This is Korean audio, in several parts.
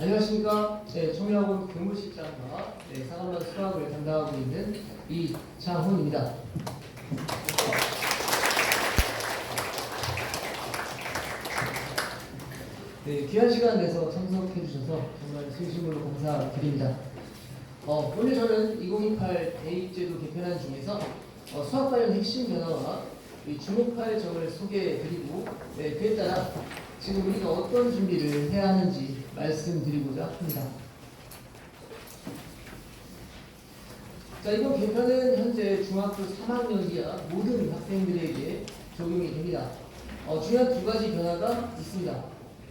안녕하십니까. 네, 청량학원 교무실장과 네, 상암반 수학을 담당하고 있는 이창훈입니다. 네, 귀한 시간 내서 참석해 주셔서 정말 진심으로 감사드립니다. 어, 오늘 저는 2028 대입제도 개편안 중에서 어, 수학 관련 핵심 변화와 이 주목할 점을 소개해 드리고 네, 그에 따라 지금 우리가 어떤 준비를 해야 하는지 말씀드리고자 합니다. 자, 이번 개편은 현재 중학교 3학년 이하 모든 학생들에게 적용이 됩니다. 어, 중요한 두 가지 변화가 있습니다.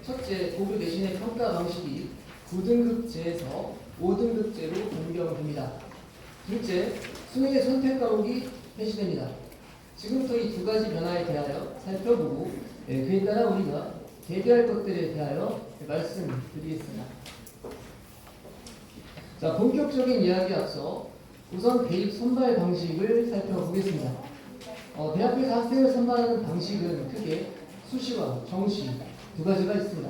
첫째, 고교 내신의 평가 방식이 9등급제에서 5등급제로 변경됩니다. 둘째, 수능의 선택 과목이 폐지됩니다. 지금부터 이 두 가지 변화에 대하여 살펴보고 예, 그에 따라 우리가 대비할 것들에 대하여 말씀드리겠습니다. 자, 본격적인 이야기에 앞서 우선 대입 선발 방식을 살펴보겠습니다. 어, 대학교에서 학생을 선발하는 방식은 크게 수시와 정시 두 가지가 있습니다.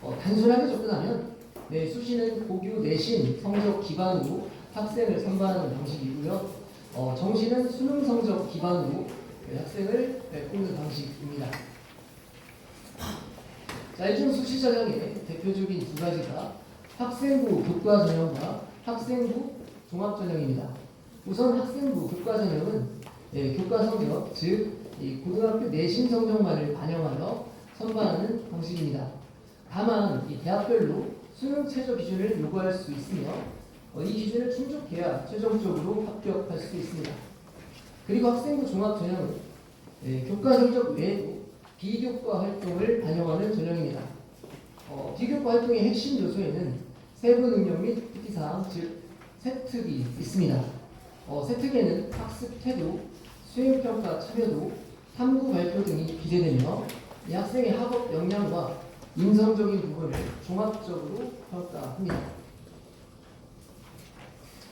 어, 단순하게 접근하면 네, 수시는 고교 내신 성적 기반으로 학생을 선발하는 방식이고요. 어, 정시는 수능 성적 기반으로 네, 학생을 네, 뽑는 방식입니다. 자, 이중 수시 전형의 대표적인 두 가지가 학생부 교과 전형과 학생부 종합 전형입니다. 우선 학생부 교과 전형은 예, 교과 성적, 즉이 고등학교 내신 성적만을 반영하여 선발하는 방식입니다. 다만 이 대학별로 수능 최저 기준을 요구할 수 있으며 어, 이 기준을 충족해야 최종적으로 합격할 수 있습니다. 그리고 학생부 종합 전형은 예, 교과 성적 외에도 비교과 활동을 반영하는 전형입니다. 어, 비교과 활동의 핵심 요소에는 세부 능력 및 특기사항, 즉 세특이 있습니다. 어, 세특에는 학습 태도, 수행평가 참여도, 탐구 발표 등이 기재되며 이 학생의 학업 역량과 인성적인 부분을 종합적으로 평가합니다.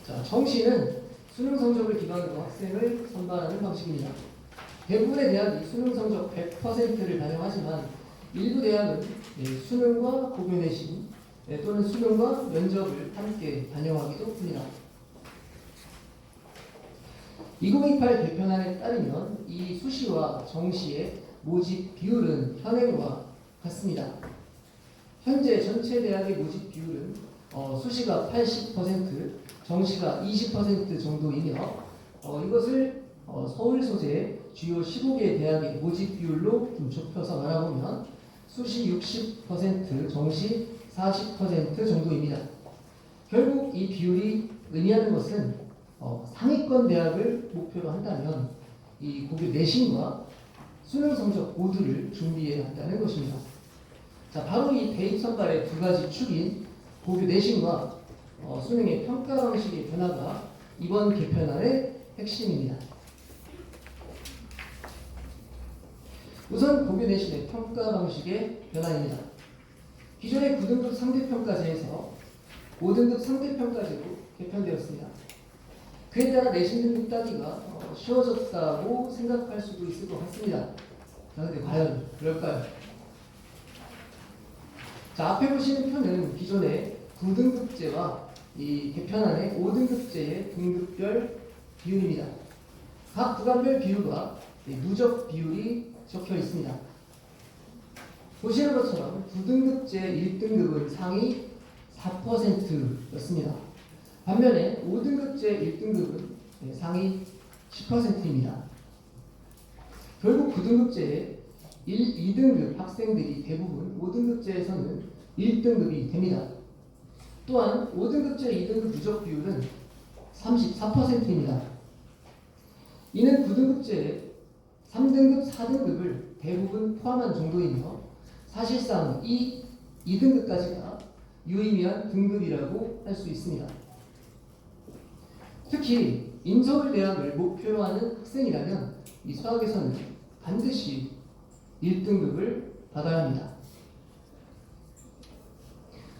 자, 정시는 수능 성적을 기반으로 학생을 선발하는 방식입니다. 대부분의 대학이 수능 성적 100%를 반영하지만 일부 대학은 예, 수능과 고교 내신 예, 또는 수능과 면접을 함께 반영하기도 합니다. 2028 개편안에 따르면 이 수시와 정시의 모집 비율은 현행과 같습니다. 현재 전체 대학의 모집 비율은 어, 수시가 80%, 정시가 20% 정도이며 어, 이것을 어, 서울 소재 주요 15개 대학의 모집 비율로 좀 좁혀서 말하보면 수시 60%, 정시 40% 정도입니다. 결국 이 비율이 의미하는 것은 어, 상위권 대학을 목표로 한다면 이 고교 내신과 수능 성적 모두를 준비해야 한다는 것입니다. 자, 바로 이 대입 선발의 두 가지 축인 고교 내신과 어, 수능의 평가 방식의 변화가 이번 개편안의 핵심입니다. 우선 고교 내신의 평가 방식의 변화입니다. 기존의 9등급 상대평가제에서 5등급 상대평가제로 개편되었습니다. 그에 따라 내신 등급 따기가 어, 쉬워졌다고 생각할 수도 있을 것 같습니다. 자, 근데 과연 그럴까요? 자, 앞에 보시는 표는 기존의 9등급제와 이 개편안의 5등급제의 등급별 비율입니다. 각 구간별 비율과 이 누적 비율이 적혀 있습니다. 보시는 것처럼 9등급제 1등급은 상위 4%였습니다. 반면에 5등급제 1등급은 상위 10%입니다. 결국 9등급제의 1, 2등급 학생들이 대부분 5등급제에서는 1등급이 됩니다. 또한 5등급제 2등급 누적 비율은 34%입니다. 이는 9등급제의 3등급, 4등급을 대부분 포함한 정도이며 사실상 이 2등급까지가 유의미한 등급이라고 할 수 있습니다. 특히 인서울 대학을 목표로 하는 학생이라면 이 수학에서는 반드시 1등급을 받아야 합니다.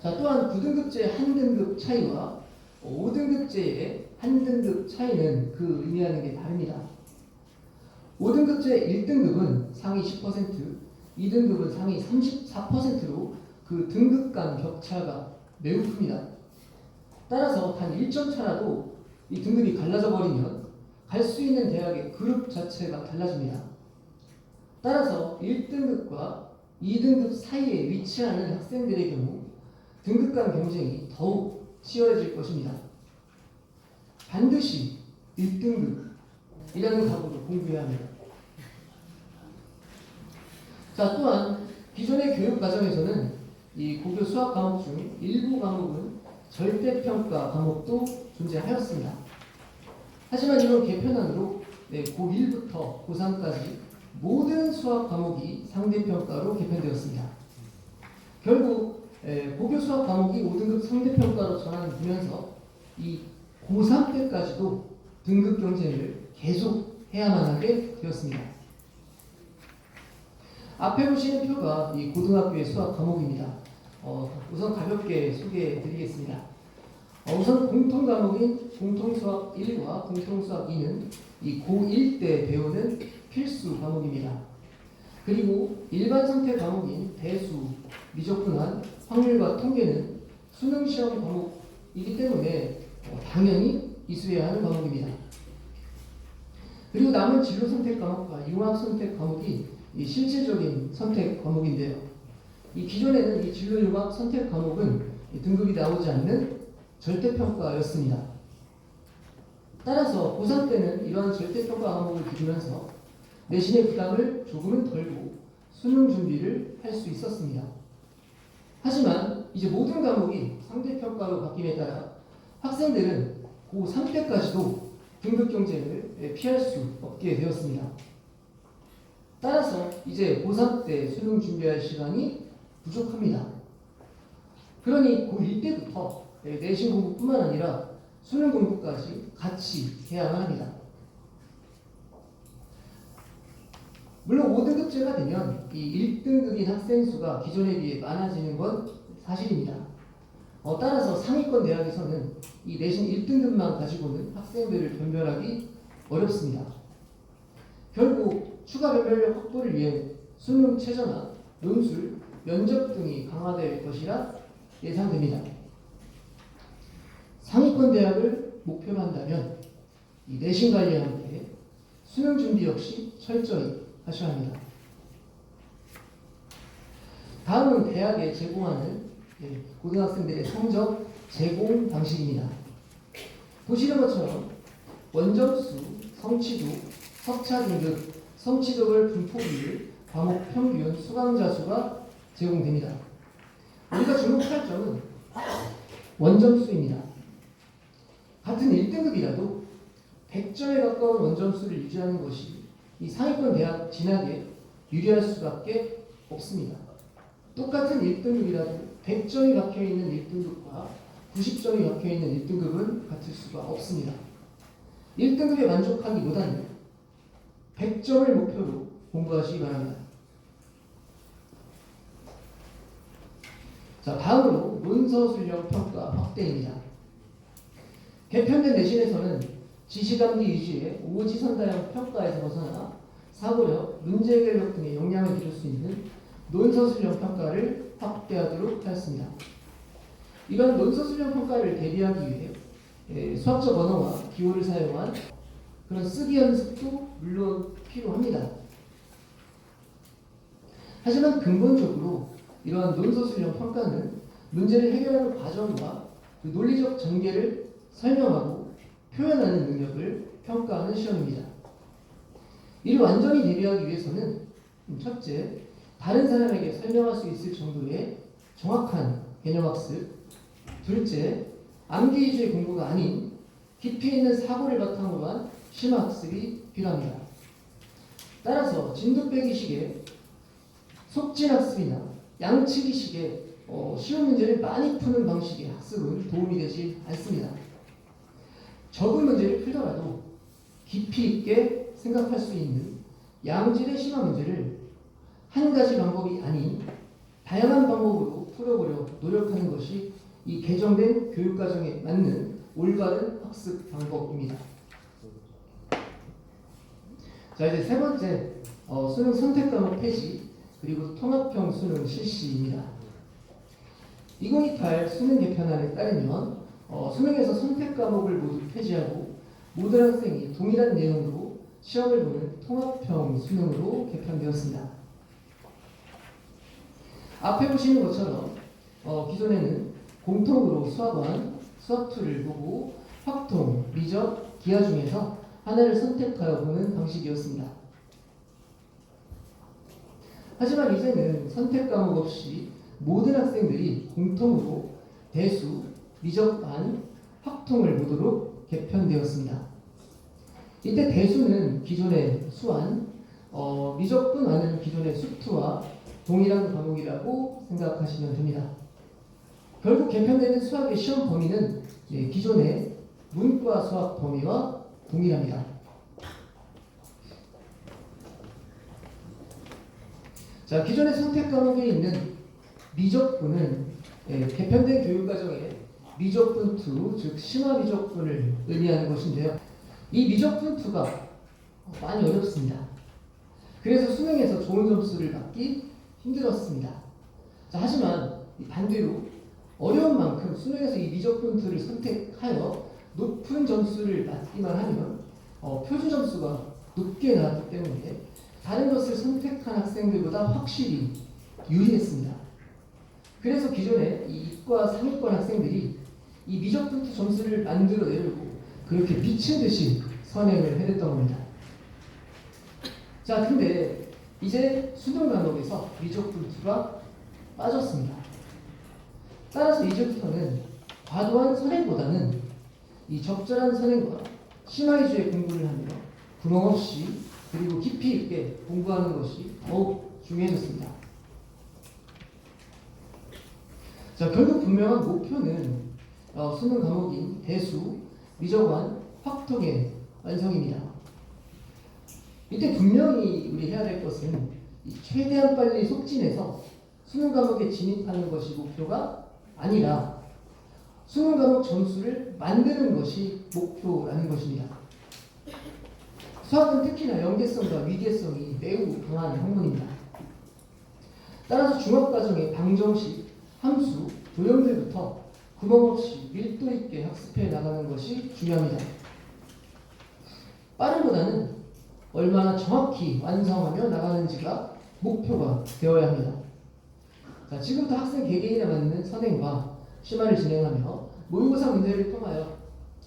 자, 또한 9등급제 한 등급 차이와 5등급제의 한 등급 차이는 그 의미하는 게 다릅니다. 5등급제 1등급은 상위 10%, 2등급은 상위 34%로 그 등급 간 격차가 매우 큽니다. 따라서 단 1점 차라도 이 등급이 갈라져 버리면 갈 수 있는 대학의 그룹 자체가 달라집니다. 따라서 1등급과 2등급 사이에 위치하는 학생들의 경우 등급 간 경쟁이 더욱 치열해질 것입니다. 반드시 1등급이라는 각오로 공부해야 합니다. 자, 또한 기존의 교육 과정에서는 이 고교 수학 과목 중 일부 과목은 절대평가 과목도 존재하였습니다. 하지만 이번 개편안으로 네, 고1부터 고3까지 모든 수학 과목이 상대평가로 개편되었습니다. 결국 에, 고교 수학 과목이 5등급 상대평가로 전환되면서 이 고3 때까지도 등급 경쟁을 계속 해야만 하게 되었습니다. 앞에 보시는 표가 이 고등학교의 수학 과목입니다. 어, 우선 가볍게 소개해 드리겠습니다. 어, 우선 공통 과목인 공통수학 1과 공통수학 2는 이 고1 때 배우는 필수 과목입니다. 그리고 일반 선택 과목인 대수, 미적분한, 확률과 통계는 수능 시험 과목이기 때문에 어, 당연히 이수해야 하는 과목입니다. 그리고 남은 진로 선택 과목과 융합 선택 과목이 이 실질적인 선택 과목인데요. 이 기존에는 이 진로 융합 선택 과목은 이 등급이 나오지 않는 절대평가였습니다. 따라서 고3 때는 이러한 절대평가 과목을 기르면서 내신의 부담을 조금은 덜고 수능 준비를 할 수 있었습니다. 하지만 이제 모든 과목이 상대평가로 바뀜에 따라 학생들은 고3 때까지도 등급 경쟁을 피할 수 없게 되었습니다. 따라서 이제 고3 때 수능 준비할 시간이 부족합니다. 그러니 고1 때부터 내신 공부뿐만 아니라 수능 공부까지 같이 해야만 합니다. 물론 5등급제가 되면 이 1등급인 학생 수가 기존에 비해 많아지는 건 사실입니다. 어, 따라서 상위권 대학에서는 이 내신 1등급만 가지고는 학생들을 변별하기 어렵습니다. 결국 추가 변별력 확보를 위해 수능 최저나 논술, 면접 등이 강화될 것이라 예상됩니다. 상위권 대학을 목표로 한다면 이 내신 관리와 함께 수능 준비 역시 철저히 하셔야 합니다. 다음은 대학에 제공하는 예, 고등학생들의 성적 제공 방식입니다. 보시는 것처럼 원점수, 성취도, 석차 등급, 성취도별 분포비율, 과목 평균, 수강자 수가 제공됩니다. 우리가 주목할 점은 원점수입니다. 같은 1등급이라도 100점에 가까운 원점수를 유지하는 것이 이 상위권 대학 진학에 유리할 수밖에 없습니다. 똑같은 1등급이라도 100점이 박혀 있는 1등급과 90점이 박혀 있는 1등급은 같을 수가 없습니다. 1등급에 만족하기보다는 100점을 목표로 공부하시기 바랍니다. 자, 다음으로 문서 순력 평가 확대입니다. 개편된 내신에서는 지시감기 위주의 오지선다형 평가에서 벗어나 사고력, 문제 해결력 등의 역량을 기를 수 있는 논서술형 평가를 확대하도록 하였습니다. 이런 논서술형 평가를 대비하기 위해 예, 수학적 언어와 기호를 사용한 그런 쓰기 연습도 물론 필요합니다. 하지만 근본적으로 이러한 논서술형 평가는 문제를 해결하는 과정과 그 논리적 전개를 설명하고 표현하는 능력을 평가하는 시험입니다. 이를 완전히 대비하기 위해서는 첫째, 다른 사람에게 설명할 수 있을 정도의 정확한 개념학습 둘째, 암기 위주의 공부가 아닌 깊이 있는 사고를 바탕으로 한 심학습이 필요합니다. 따라서 진도 빼기식의 속진학습이나 양치기식의 어, 쉬운 문제를 많이 푸는 방식의 학습은 도움이 되지 않습니다. 적은 문제를 풀더라도 깊이 있게 생각할 수 있는 양질의 심화 문제를 한 가지 방법이 아닌 다양한 방법으로 풀어보려 노력하는 것이 이 개정된 교육과정에 맞는 올바른 학습 방법입니다. 자 이제 세 번째 어, 수능 선택 과목 폐지 그리고 통합형 수능 실시입니다. 2028 수능 개편안에 따르면 어, 수능에서 선택 과목을 모두 폐지하고 모든 학생이 동일한 내용으로 시험을 보는 통합형 수능으로 개편되었습니다. 앞에 보시는 것처럼 어, 기존에는 공통으로 수학 1, 수학 2를 보고 확통, 미적, 기하 중에서 하나를 선택하여 보는 방식이었습니다. 하지만 이제는 선택 과목 없이 모든 학생들이 공통으로 대수, 미적반, 확통을 보도록 개편되었습니다. 이때 대수는 기존의 수완, 어, 미적분 안은 기존의 수투와 동일한 과목이라고 생각하시면 됩니다. 결국 개편되는 수학의 시험 범위는 예, 기존의 문과 수학 범위와 동일합니다. 자, 기존의 선택 과목에 있는 미적분은 예, 개편된 교육과정에 미적분 2, 즉 심화 미적분을 의미하는 것인데요. 이 미적분 2가 많이 어렵습니다. 그래서 수능에서 좋은 점수를 받기 힘들었습니다. 자, 하지만 이 반대로 어려운 만큼 수능에서 이 미적분 2를 선택하여 높은 점수를 받기만 하면 어, 표준 점수가 높게 나왔기 때문에 다른 것을 선택한 학생들보다 확실히 유리했습니다. 그래서 기존에 이 이과 상위권 학생들이 이 미적분투 점수를 만들어내려고 그렇게 미친 듯이 선행을 해냈던 겁니다. 자, 근데 이제 수능 과목에서 미적분투가 빠졌습니다. 따라서 이제부터는 과도한 선행보다는 이 적절한 선행과 심화 위주의 공부를 하며 구멍 없이 그리고 깊이 있게 공부하는 것이 더욱 중요해졌습니다. 자, 결국 분명한 목표는 어, 수능 과목인 대수, 미적관, 확통의 완성입니다. 이때 분명히 우리 해야 될 것은 이 최대한 빨리 속진해서 수능 과목에 진입하는 것이 목표가 아니라 수능 과목 점수를 만드는 것이 목표라는 것입니다. 수학은 특히나 연계성과 위계성이 매우 강한 학문입니다. 따라서 중학과정의 방정식, 함수, 도형들부터 구멍 없이 밀도 있게 학습해 나가는 것이 중요합니다. 빠른보다는 얼마나 정확히 완성하며 나가는지가 목표가 되어야 합니다. 자, 지금부터 학생 개개인에 맞는 선행과 심화를 진행하며 모의고사 문제를 통하여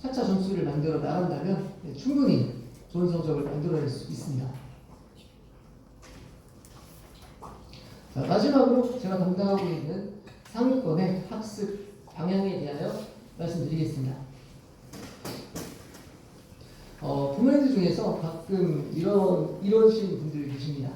4차 점수를 만들어 나간다면 네, 충분히 좋은 성적을 만들어낼 수 있습니다. 자, 마지막으로 제가 담당하고 있는 상위권의 학습 방향에 대하여 말씀드리겠습니다. 어, 부모님들 중에서 가끔 이런 이러신 분들 계십니다.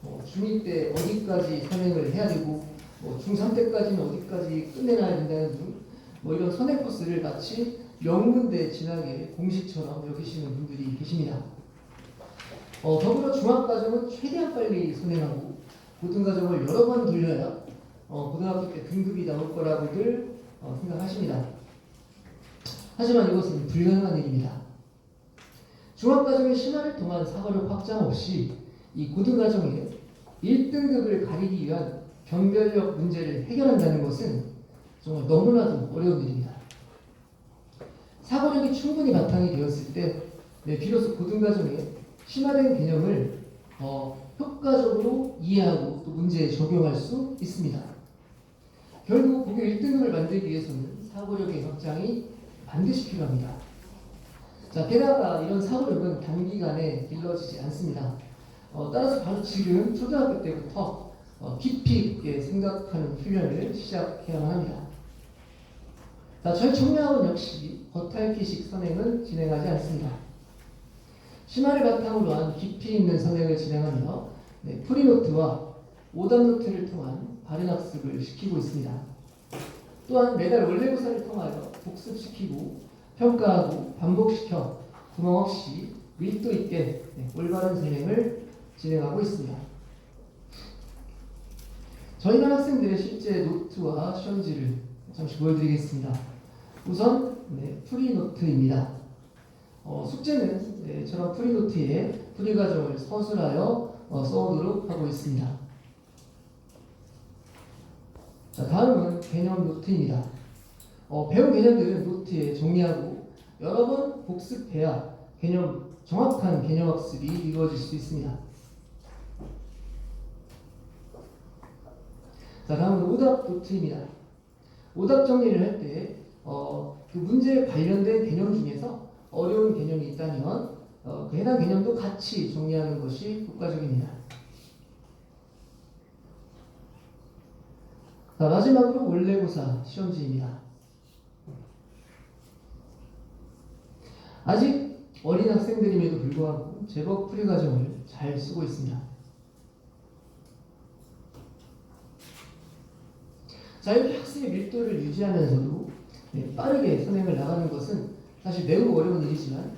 뭐 중2 때 어디까지 선행을 해야 되고 뭐 중3 때까지는 어디까지 끝내놔야 된다는 등 뭐 이런 선행 코스를 마치 명문대 진학의 공식처럼 여기시는 분들이 계십니다. 어, 더불어 중학과정은 최대한 빨리 선행하고 고등과정을 여러 번 돌려야 어, 고등학교 때 등급이 나올 거라고들 어, 생각하십니다. 하지만 이것은 불가능한 일입니다. 중학과정의 심화를 통한 사고력 확장 없이 이 고등과정에 1등급을 가리기 위한 변별력 문제를 해결한다는 것은 정말 너무나도 어려운 일입니다. 사고력이 충분히 바탕이 되었을 때 네, 비로소 고등과정에 심화된 개념을 어, 효과적으로 이해하고 또 문제에 적용할 수 있습니다. 결국 고교 1등급을 만들기 위해서는 사고력의 확장이 반드시 필요합니다. 자, 게다가 이런 사고력은 단기간에 길러지지 않습니다. 어, 따라서 바로 지금 초등학교 때부터 어, 깊이 있게 생각하는 훈련을 시작해야만 합니다. 자, 저희 청량학원 역시 겉핥기식 선행은 진행하지 않습니다. 심화를 바탕으로 한 깊이 있는 선행을 진행하며 네, 프리노트와 오답노트를 통한 발현 학습을 시키고 있습니다. 또한 매달 원래고사를 통하여 복습시키고 평가하고 반복시켜 구멍 없이 밀도 있게 네, 올바른 진행을 진행하고 있습니다. 저희 반 학생들의 실제 노트와 시험지를 잠시 보여드리겠습니다. 우선 네, 프리노트입니다. 어, 숙제는 네, 저런 프리노트에 프리 과정을 서술하여 어, 써오도록 하고 있습니다. 자, 다음은 개념 노트입니다. 어, 배운 개념들은 노트에 정리하고 여러 번 복습해야 개념 정확한 개념 학습이 이루어질 수 있습니다. 자, 다음은 오답 노트입니다. 오답 정리를 할 때, 어, 그 문제에 관련된 개념 중에서 어려운 개념이 있다면, 어, 그 해당 개념도 같이 정리하는 것이 효과적입니다. 자, 마지막으로 원래고사 시험지입니다. 아직 어린 학생들임에도 불구하고 제법 풀이 과정을 잘 쓰고 있습니다. 자, 이렇게 학습의 밀도를 유지하면서도 네, 빠르게 선행을 나가는 것은 사실 매우 어려운 일이지만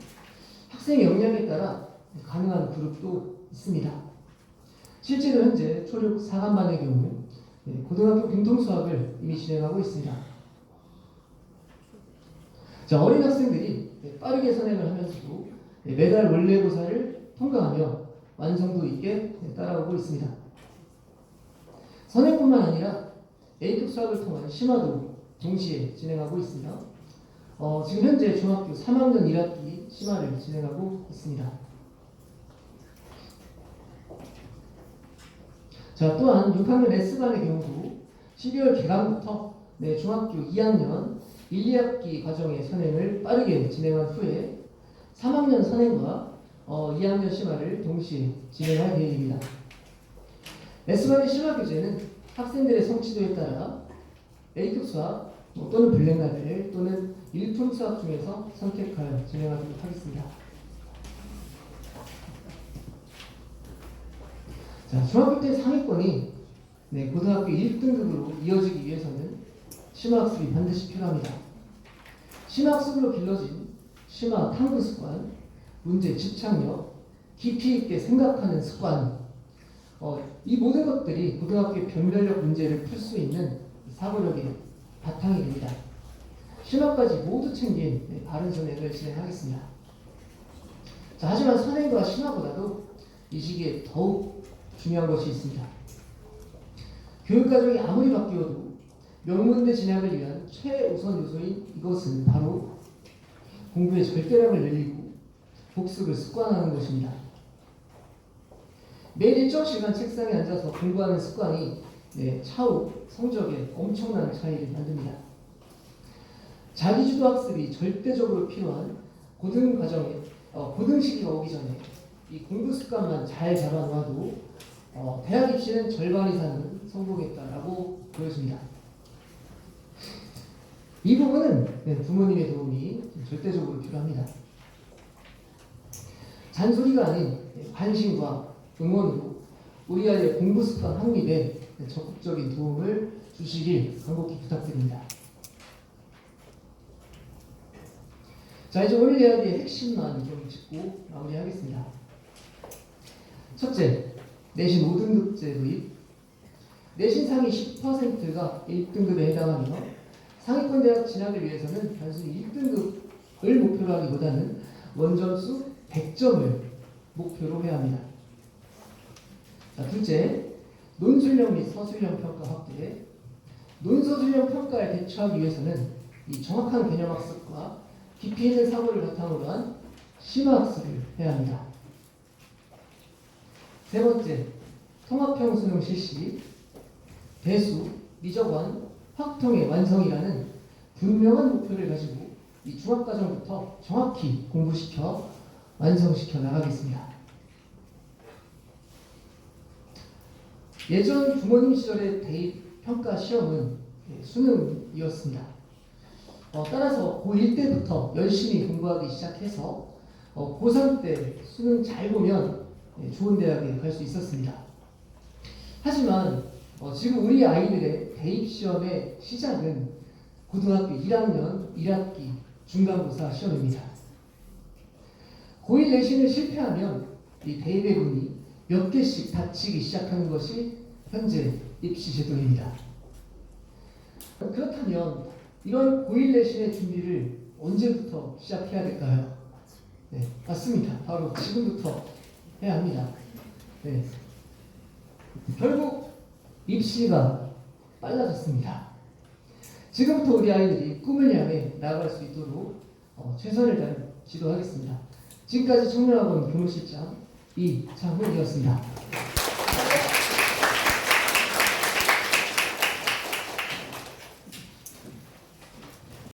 학생의 역량에 따라 가능한 그룹도 있습니다. 실제로 현재 초록 4간반의 경우 네, 고등학교 공통 수학을 이미 진행하고 있습니다. 자, 어린 학생들이 네, 빠르게 선행을 하면서도 네, 매달 원래고사를 통과하며 완성도 있게 네, 따라오고 있습니다. 선행뿐만 아니라 A급 수학을 통한 심화도 동시에 진행하고 있습니다. 어, 지금 현재 중학교 3학년 1학기 심화를 진행하고 있습니다. 자, 또한 6학년 S반의 경우도 12월 개강부터 네, 중학교 2학년 1, 2학기 과정의 선행을 빠르게 진행한 후에 3학년 선행과 어, 2학년 심화를 동시에 진행할 계획입니다. S반의 심화 교재는 학생들의 성취도에 따라 A급 수학 뭐 또는 블랙라벨 또는 일품 수학 중에서 선택하여 진행하도록 하겠습니다. 자, 중학교 때 상위권이 네, 고등학교 1등급으로 이어지기 위해서는 심화학습이 반드시 필요합니다. 심화학습으로 길러진 심화 탐구 습관, 문제 집착력, 깊이 있게 생각하는 습관, 어, 이 모든 것들이 고등학교의 변별력 문제를 풀 수 있는 사고력의 바탕이 됩니다. 심화까지 모두 챙긴 네, 바른 선행을 진행하겠습니다. 자, 하지만 선행과 심화보다도 이 시기에 더욱 중요한 것이 있습니다. 교육 과정이 아무리 바뀌어도 명문대 진학을 위한 최우선 요소인 이것은 바로 공부의 절대량을 늘리고 복습을 습관하는 것입니다. 매일 일정 시간 책상에 앉아서 공부하는 습관이 네, 차후 성적에 엄청난 차이를 만듭니다. 자기주도 학습이 절대적으로 필요한 고등 과정에 어, 고등 시기가 오기 전에 이 공부 습관만 잘 잡아놔도 어, 대학 입시는 절반 이상은 성공했다라고 보여집니다. 이 부분은 네, 부모님의 도움이 절대적으로 필요합니다. 잔소리가 아닌 네, 관심과 응원으로 우리 아이의 공부 습관 확립에 적극적인 도움을 주시길 간곡히 부탁드립니다. 자 이제 오늘 이야기의 핵심만 좀 짚고 마무리하겠습니다. 첫째, 내신 5등급제 도입. 내신 상위 10%가 1등급에 해당하며 상위권 대학 진학을 위해서는 단순히 1등급을 목표로 하기보다는 원점수 100점을 목표로 해야 합니다. 자, 둘째, 논술형 및 서술형 평가 확대. 논서술형 평가에 대처하기 위해서는 이 정확한 개념 학습과 깊이 있는 사고를 바탕으로 한 심화 학습을 해야 합니다. 세 번째, 통합형 수능 실시, 대수, 미적원, 확통의 완성이라는 분명한 목표를 가지고 이 중학과정부터 정확히 공부시켜 완성시켜 나가겠습니다. 예전 부모님 시절의 대입 평가 시험은 예, 수능이었습니다. 어, 따라서 고1 때부터 열심히 공부하기 시작해서 어, 고3 때 수능 잘 보면 예, 좋은 대학에 갈 수 있었습니다. 하지만 어, 지금 우리 아이들의 대입 시험의 시작은 고등학교 1학년 1학기 중간고사 시험입니다. 고1 내신을 실패하면 이 대입의 문이 몇 개씩 닫히기 시작하는 것이 현재 입시 제도입니다. 그렇다면 이런 고1 내신의 준비를 언제부터 시작해야 될까요? 네, 맞습니다. 바로 지금부터 해야 합니다. 네. 결국 입시가 빨라졌습니다. 지금부터 우리 아이들이 꿈을 향해 나아갈 수 있도록 어, 최선을 다해 지도하겠습니다. 지금까지 청년학원 교무실장 이창훈이었습니다.